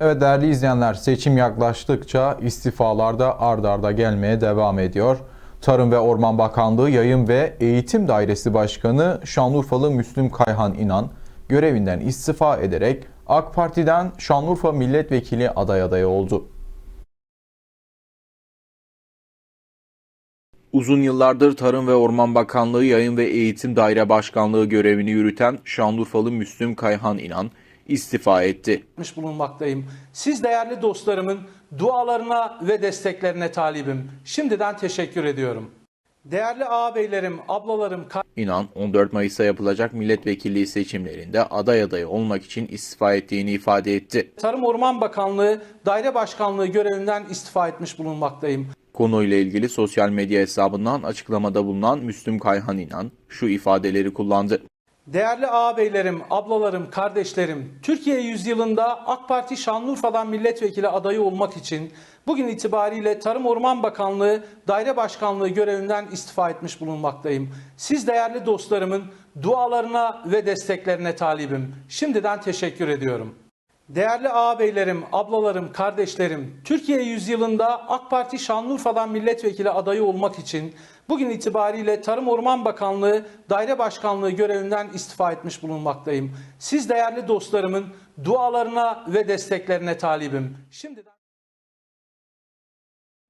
Evet değerli izleyenler seçim yaklaştıkça istifalar da ard arda gelmeye devam ediyor. Tarım ve Orman Bakanlığı Yayın ve Eğitim Dairesi Başkanı Şanlıurfalı Müslüm Kayhan İnan görevinden istifa ederek AK Parti'den Şanlıurfa Milletvekili aday adayı oldu. Uzun yıllardır Tarım ve Orman Bakanlığı Yayın ve Eğitim Daire Başkanlığı görevini yürüten Şanlıurfalı Müslüm Kayhan İnan istifa etti. bulunmaktayım. Siz değerli dostlarımın dualarına ve desteklerine talibim. Şimdiden teşekkür ediyorum. Değerli ağabeylerim, ablalarım, İnan 14 Mayıs'ta yapılacak milletvekilliği seçimlerinde aday adayı olmak için istifa ettiğini ifade etti. Tarım Orman Bakanlığı Daire Başkanlığı görevinden istifa etmiş bulunmaktayım. Konuyla ilgili sosyal medya hesabından açıklamada bulunan Müslüm Kayhan İnan şu ifadeleri kullandı. Değerli ağabeylerim, ablalarım, kardeşlerim, Türkiye yüzyılında AK Parti Şanlıurfa'dan milletvekili adayı olmak için bugün itibariyle Tarım Orman Bakanlığı Daire Başkanlığı görevinden istifa etmiş bulunmaktayım. Siz değerli dostlarımın dualarına ve desteklerine talibim. Şimdiden teşekkür ediyorum. Değerli ağabeylerim, ablalarım, kardeşlerim, Türkiye yüzyılında AK Parti Şanlıurfa'dan milletvekili adayı olmak için bugün itibariyle Tarım Orman Bakanlığı Daire Başkanlığı görevinden istifa etmiş bulunmaktayım. Siz değerli dostlarımın dualarına ve desteklerine talibim. Şimdiden